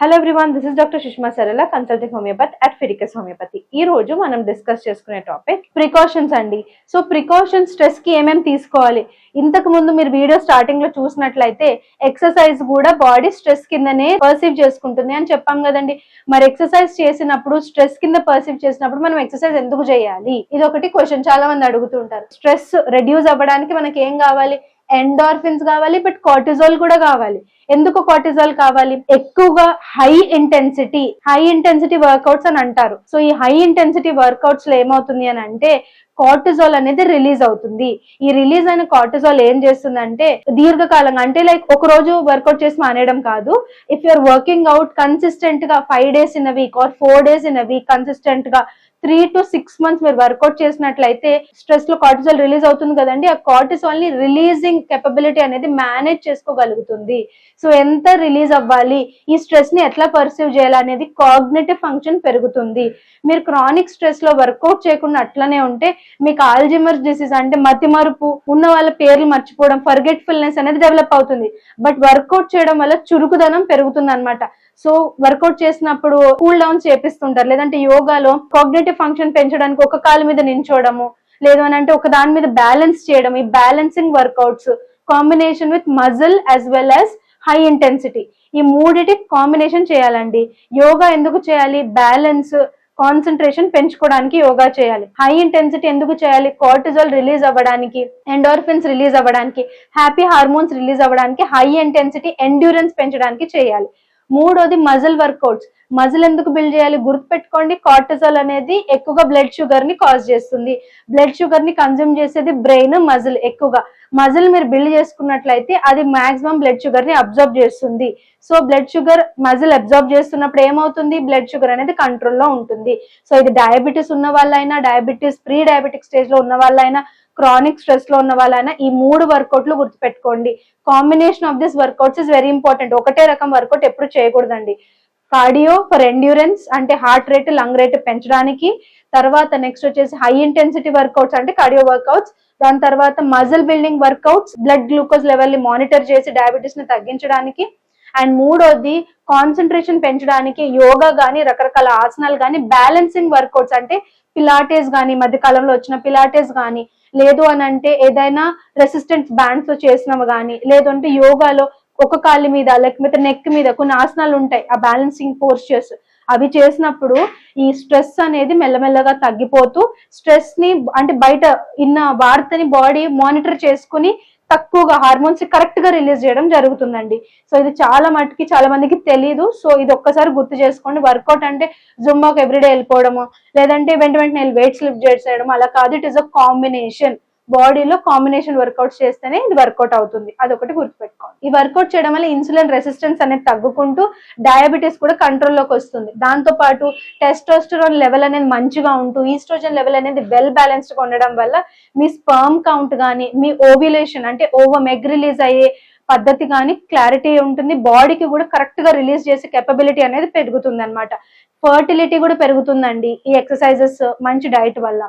Hello everyone this is doctor Sushma Sarala consulting homeopathy at Fiticus homeopathy ఈ రోజు మనం discuss చేసుకునే topic precautions అండి. సో ప్రికాషన్స్ స్ట్రెస్కి ఏమేమి తీసుకోవాలి? ఇంతకు ముందు మీరు వీడియో స్టార్టింగ్లో చూసినట్లయితే ఎక్సర్సైజ్ కూడా బాడీ స్ట్రెస్ కిందనే పర్సీవ్ చేసుకుంటుంది అని చెప్పాం కదండి. మరి ఎక్సర్సైజ్ చేసినప్పుడు స్ట్రెస్ కింద పర్సీవ్ చేసినప్పుడు మనం ఎక్సర్సైజ్ ఎందుకు చేయాలి? ఇది ఒకటి క్వశ్చన్ చాలా మంది అడుగుతుంటారు. స్ట్రెస్ రెడ్యూస్ అవ్వడానికి మనకి ఏం కావాలి? ఎండార్ఫిన్స్ కావాలి బట్ కార్టిజోల్ కూడా కావాలి. ఎందుకు కార్టిజాల్ కావాలి? ఎక్కువగా high intensity high intensity workouts అని అంటారు. సో ఈ హై ఇంటెన్సిటీ వర్కౌట్స్లో ఏమవుతుంది అని అంటే కార్టిజాల్ అనేది రిలీజ్ అవుతుంది. ఈ రిలీజ్ అయిన కార్టిజాల్ ఏం చేస్తుందంటే దీర్ఘకాలంగా అంటే లైక్ ఒక రోజు వర్కౌట్ చేసి మానేయడం కాదు. ఇఫ్ యూఆర్ వర్కింగ్ అవుట్ కన్సిస్టెంట్గా five days in a week or four days in a week కన్సిస్టెంట్గా త్రీ టు సిక్స్ మంత్స్ మీరు వర్కౌట్ చేసినట్లయితే స్ట్రెస్లో కార్టిజాల్ రిలీజ్ అవుతుంది కదండి. ఆ కార్టిజాల్ని రిలీజింగ్ కెపబిలిటీ అనేది మేనేజ్ చేసుకోగలుగుతుంది. సో ఎంత రిలీజ్ అవ్వాలి ఈ స్ట్రెస్ని ఎట్లా పర్సీవ్ చేయాలి అనేది కాగ్నేటివ్ ఫంక్షన్ పెరుగుతుంది. మీరు క్రానిక్ స్ట్రెస్లో వర్కౌట్ చేయకుండా అట్లనే ఉంటే మీకు ఆల్జిమర్స్ డిసీజ్ అంటే మతి మరుపు ఉన్న వాళ్ళ పేర్లు మర్చిపోవడం ఫర్గెట్ఫుల్నెస్ అనేది డెవలప్ అవుతుంది. బట్ వర్కౌట్ చేయడం వల్ల చురుకుదనం పెరుగుతుంది అనమాట సో వర్కౌట్ చేసినప్పుడు కూల్ డౌన్ చేపిస్తుంటారు. లేదంటే యోగాలో కాగ్నేటివ్ ఫంక్షన్ పెంచడానికి ఒక కాలు మీద నించోడము లేదు అని అంటే ఒక దాని మీద బ్యాలెన్స్ చేయడం. ఈ balancing workouts combination with muscle as well as high intensity ఈ మూడిటి కాంబినేషన్ చేయాలండి. యోగా ఎందుకు చేయాలి? బ్యాలెన్స్ కాన్సన్ట్రేషన్ పెంచుకోవడానికి యోగా చేయాలి. హై ఇంటెన్సిటీ ఎందుకు చేయాలి? కార్టిజాల్ రిలీజ్ అవ్వడానికి ఎండోర్ఫిన్స్ రిలీజ్ అవ్వడానికి హ్యాపీ హార్మోన్స్ రిలీజ్ అవ్వడానికి హై ఇంటెన్సిటీ ఎండ్యూరెన్స్ పెంచడానికి చేయాలి. మూడోది మజిల్ వర్కౌట్స్ మజిల్ ఎందుకు బిల్డ్ చేయాలి? గుర్తుపెట్టుకోండి కార్టిజాల్ అనేది ఎక్కువగా బ్లడ్ షుగర్ని కాజ్ చేస్తుంది. బ్లడ్ షుగర్ని కన్జ్యూమ్ చేసేది బ్రెయిన్ మజిల్ ఎక్కువగా. మజిల్ మీరు బిల్డ్ చేసుకున్నట్లయితే అది మాక్సిమం బ్లడ్ షుగర్ని అబ్జర్వ్ చేస్తుంది. So blood sugar muscle observe చేస్తున్నప్పుడు ఏమవుతుంది? బ్లడ్ షుగర్ అనేది కంట్రోల్లో ఉంటుంది. సో ఇది డయాబెటీస్ ఉన్న వాళ్ళైనా డయాబెటీస్ ప్రీ డయాబెటిక్ స్టేజ్లో ఉన్న వాళ్ళైనా క్రానిక్ స్ట్రెస్లో ఉన్న వాళ్ళైనా ఈ మూడు వర్కౌట్లు గుర్తుపెట్టుకోండి. Combination of this workouts is very important. ఒకటే రకం వర్కౌట్ ఎప్పుడు చేయకూడదండి. కార్డియో ఫర్ ఎండ్యూరెన్స్ అంటే హార్ట్ రేట్ లంగ్ రేట్ పెంచడానికి. తర్వాత నెక్స్ట్ వచ్చేసి హై ఇంటెన్సిటీ వర్కౌట్స్ అంటే కార్డియో వర్కౌట్స్ దాని తర్వాత muscle building workouts blood glucose లెవెల్ని మానిటర్ చేసి డయాబెటీస్ని తగ్గించడానికి. అండ్ మూడోది కాన్సన్ట్రేషన్ పెంచడానికి యోగా కానీ రకరకాల ఆసనాలు కానీ బ్యాలెన్సింగ్ వర్కౌట్స్ అంటే పిలాటేస్ కానీ మధ్య కాలంలో వచ్చిన పిలాటేస్ కానీ లేదు అని అంటే ఏదైనా రెసిస్టెంట్ బ్యాండ్స్ చేసినవి కానీ లేదంటే యోగాలో ఒక కాళ్ళ మీద లేకపోతే నెక్ మీద కొన్ని ఆసనాలు ఉంటాయి ఆ బ్యాలెన్సింగ్ పోర్చర్స్ అవి చేసినప్పుడు ఈ స్ట్రెస్ అనేది మెల్లమెల్లగా తగ్గిపోతూ స్ట్రెస్ని అంటే బయట ఇన్న వార్తని బాడీ మానిటర్ చేసుకుని తక్కువగా హార్మోన్స్ కరెక్ట్గా రిలీజ్ చేయడం జరుగుతుందండి. సో ఇది చాలా మటుకి చాలా మందికి తెలియదు సో ఇది ఒక్కసారి గుర్తు చేసుకోండి. వర్కౌట్ అంటే జుంబాకి ఎవ్రీడే వెళ్ళిపోవడము లేదంటే వెంట వెంటనే వెయిట్స్ లిఫ్ట్ చేయడం అలా కాదు. ఇట్ ఇస్ అ కాంబినేషన్ బాడీలో కాంబినేషన్ వర్కౌట్స్ చేస్తేనే ఇది వర్కౌట్ అవుతుంది. అదొకటి గుర్తుపెట్టుకోండి. ఈ వర్కౌట్ చేయడం వల్ల ఇన్సులిన్ రెసిస్టెన్స్ అనేది తగ్గుకుంటూ డయాబెటీస్ కూడా కంట్రోల్లోకి వస్తుంది. దాంతో పాటు టెస్టోస్టెరాన్ లెవెల్ అనేది మంచిగా ఉంటూ ఈస్ట్రోజన్ లెవెల్ అనేది వెల్ బ్యాలెన్స్డ్గా ఉండడం వల్ల మీ స్పర్మ్ కౌంట్ కానీ మీ ఓవ్యులేషన్ అంటే ఓవర్ మెగ్ రిలీజ్ అయ్యే పద్ధతి కానీ క్లారిటీ ఉంటుంది. బాడీకి కూడా కరెక్ట్గా రిలీజ్ చేసే కెపబిలిటీ అనేది పెరుగుతుంది అనమాట ఫర్టిలిటీ కూడా పెరుగుతుందండి ఈ ఎక్సర్సైజెస్ మంచి డైట్ వల్ల.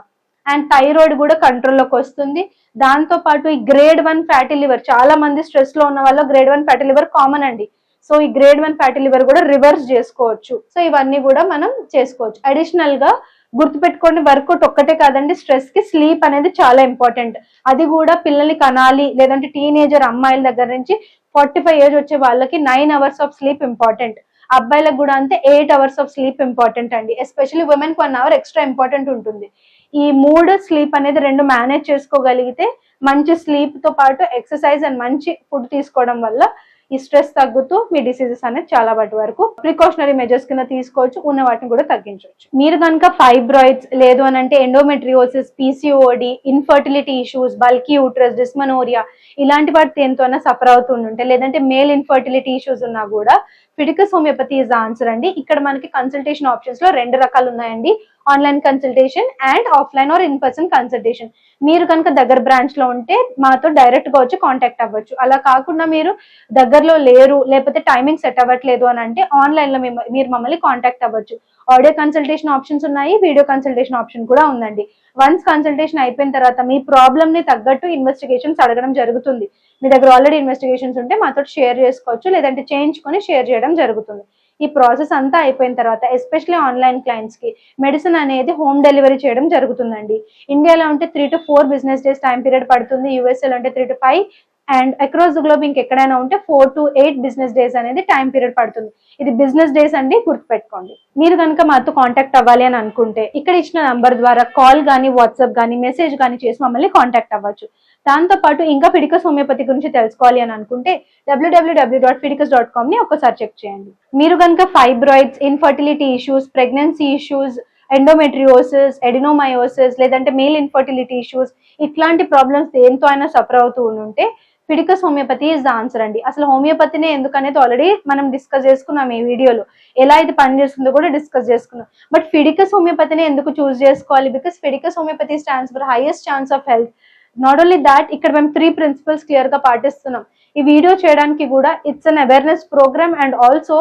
అండ్ థైరాయిడ్ కూడా కంట్రోల్లోకి వస్తుంది. దాంతో పాటు ఈ గ్రేడ్ వన్ ఫ్యాటీ లివర్ చాలా మంది స్ట్రెస్లో ఉన్న వాళ్ళు grade one fatty liver common అండి. సో ఈ గ్రేడ్ వన్ ఫ్యాటీ లివర్ కూడా రివర్స్ చేసుకోవచ్చు. సో ఇవన్నీ కూడా మనం చేసుకోవచ్చు. అడిషనల్గా గుర్తుపెట్టుకోండి వర్కౌట్ ఒక్కటే కాదండి స్ట్రెస్కి స్లీప్ అనేది చాలా ఇంపార్టెంట్ అది కూడా పిల్లల్ని కనాలి లేదంటే టీనేజర్ అమ్మాయిల దగ్గర నుంచి ఫార్టీ ఫైవ్ ఏజ్ వచ్చే వాళ్ళకి nine hours of sleep important అబ్బాయిలకు కూడా అంతే eight hours of sleep important అండి. ఎస్పెషల్లీ ఉమెన్కి వన్ అవర్ ఎక్స్ట్రా ఇంపార్టెంట్ ఉంటుంది. ఈ మూడు స్లీప్ అనేది రెండు మేనేజ్ చేసుకోగలిగితే మంచి స్లీప్తో పాటు ఎక్సర్సైజ్ అండ్ మంచి ఫుడ్ తీసుకోవడం వల్ల ఈ స్ట్రెస్ తగ్గుతూ మీ డిసీజెస్ అనేది చాలా వాటి వరకు ప్రికాషనరీ మెజర్స్ కింద తీసుకోవచ్చు ఉన్న వాటిని కూడా తగ్గించవచ్చు. మీరు కనుక ఫైబ్రాయిడ్స్ లేదు అని అంటే endometriosis PCOD infertility issues bulky uterus dysmenorrhea ఇలాంటి వాటి దేంతో సఫర్ అవుతుంటే లేదంటే మేల్ ఇన్ఫర్టిలిటీ ఇష్యూస్ ఉన్నా కూడా ఫిడికస్ హోమియోపతి ఇస్ ఆన్సర్ అండి. ఇక్కడ మనకి కన్సల్టేషన్ ఆప్షన్స్లో రెండు రకాలు ఉన్నాయండి. Online consultation and offline or in person consultation. మీరు కనుక దగ్గర బ్రాంచ్లో ఉంటే మాతో డైరెక్ట్గా వచ్చి కాంటాక్ట్ అవ్వచ్చు. అలా కాకుండా మీరు దగ్గరలో లేరు లేకపోతే టైమింగ్ సెట్ అవ్వట్లేదు అని అంటే ఆన్లైన్లో మీరు మమ్మల్ని కాంటాక్ట్ అవ్వచ్చు. ఆడియో కన్సల్టేషన్ ఆప్షన్స్ ఉన్నాయి వీడియో కన్సల్టేషన్ ఆప్షన్ కూడా ఉందండి. వన్స్ కన్సల్టేషన్ అయిపోయిన తర్వాత మీ ప్రాబ్లమ్ని తగ్గట్టు ఇన్వెస్టిగేషన్స్ అడగడం జరుగుతుంది. మీ దగ్గర ఆల్రెడీ ఇన్వెస్టిగేషన్స్ ఉంటే మాతో షేర్ చేసుకోవచ్చు లేదంటే చేయించుకొని షేర్ చేయడం జరుగుతుంది. ఈ ప్రాసెస్ అంతా అయిపోయిన తర్వాత ఎస్పెషల్లీ ఆన్లైన్ క్లయింట్స్కి మెడిసిన్ అనేది హోమ్ డెలివరీ చేయడం జరుగుతుందండి. ఇండియాలో ఉంటే three to four business days time period పడుతుంది. యూఎస్ఏలో ఉంటే three to five and across the globe ఇంకెక్కడైనా ఉంటే four to eight business days అనేది టైం పీరియడ్ పడుతుంది. ఇది బిజినెస్ డేస్ అండి గుర్తుపెట్టుకోండి. మీరు కనుక మాతో కాంటాక్ట్ అవ్వాలి అని అనుకుంటే ఇక్కడ ఇచ్చిన నంబర్ ద్వారా కాల్ కానీ వాట్సాప్ కానీ మెసేజ్ కానీ చేసి మమ్మల్ని కాంటాక్ట్ అవ్వచ్చు. దాంతో పాటు ఇంకా ఫిడికస్ హోమియోపతి గురించి తెలుసుకోవాలి అని అనుకుంటే W W W dot Fiticus dot కామ్ని ఒకసారి చెక్ చేయండి. మీరు కనుక fibroids infertility issues pregnancy issues endometriosis adenomyosis లేదంటే మేల్ ఇన్ఫర్టిలిటీ ఇష్యూస్ ఇట్లాంటి ప్రాబ్లమ్స్ దేంతో అయినా సఫర్ అవుతూ ఉంటే Fiticus homeopathy is the answer అండి. అసలు హోమియోపతినే ఎందుకనేది ఆల్రెడీ మనం డిస్కస్ చేసుకున్నాం ఈ వీడియోలో ఎలా ఇది పనిచేస్తుందో కూడా డిస్కస్ చేసుకున్నాం. బట్ ఫిడికస్ హోమియోపతిని ఎందుకు చూస్ చేసుకోవాలి? Because Fiticus homeopathy stands for highest chance of health not only that ఇక్కడ మేము త్రీ ప్రిన్సిపల్స్ క్లియర్గా పాటిస్తున్నాం. ఈ వీడియో చేయడానికి కూడా it's an awareness programme and also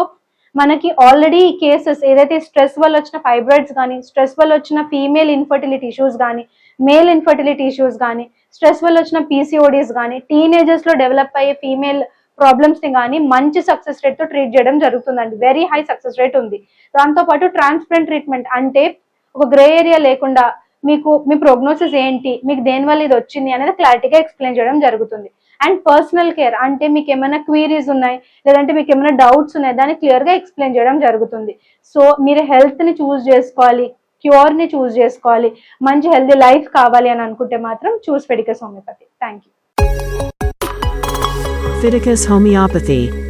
మనకి ఆల్రెడీ కేసెస్ ఏదైతే స్ట్రెస్ వల్ల వచ్చిన ఫైబ్రాయిడ్స్ కానీ స్ట్రెస్ వల్ల వచ్చిన ఫీమేల్ ఇన్ఫర్టిలిటీ ఇష్యూస్ కానీ మేల్ ఇన్ఫర్టిలిటీ ఇష్యూస్ కానీ స్ట్రెస్ వల్ల వచ్చిన పీసీఓడీస్ కానీ టీనేజర్స్లో డెవలప్ అయ్యే ఫీమేల్ ప్రాబ్లమ్స్ని కానీ మంచి సక్సెస్ రేట్తో ట్రీట్ చేయడం జరుగుతుందండి. వెరీ హై సక్సెస్ రేట్ ఉంది. దాంతో పాటు ట్రాన్స్పరెంట్ ట్రీట్మెంట్ అంటే ఒక గ్రే ఏరియా లేకుండా మీకు మీ ప్రోగ్నోసిస్ ఏంటి? మీకు దేని వల్ల ఇది వచ్చింది అనేది క్లారిటీగా ఎక్స్ప్లెయిన్ చేయడం జరుగుతుంది. అండ్ పర్సనల్ కేర్ అంటే మీకు ఏమైనా క్వీరీస్ ఉన్నాయి? లేదంటే మీకు ఏమైనా డౌట్స్ ఉన్నాయి? దాన్ని క్లియర్గా ఎక్స్ప్లెయిన్ చేయడం జరుగుతుంది. సో మీరు హెల్త్ని చూస్ చేసుకోవాలి క్యూర్ని చూస్ చేసుకోవాలి మంచి హెల్దీ లైఫ్ కావాలి అని అనుకుంటే మాత్రం choose పెడిక homeopathy thank you Fiticus Homeopathy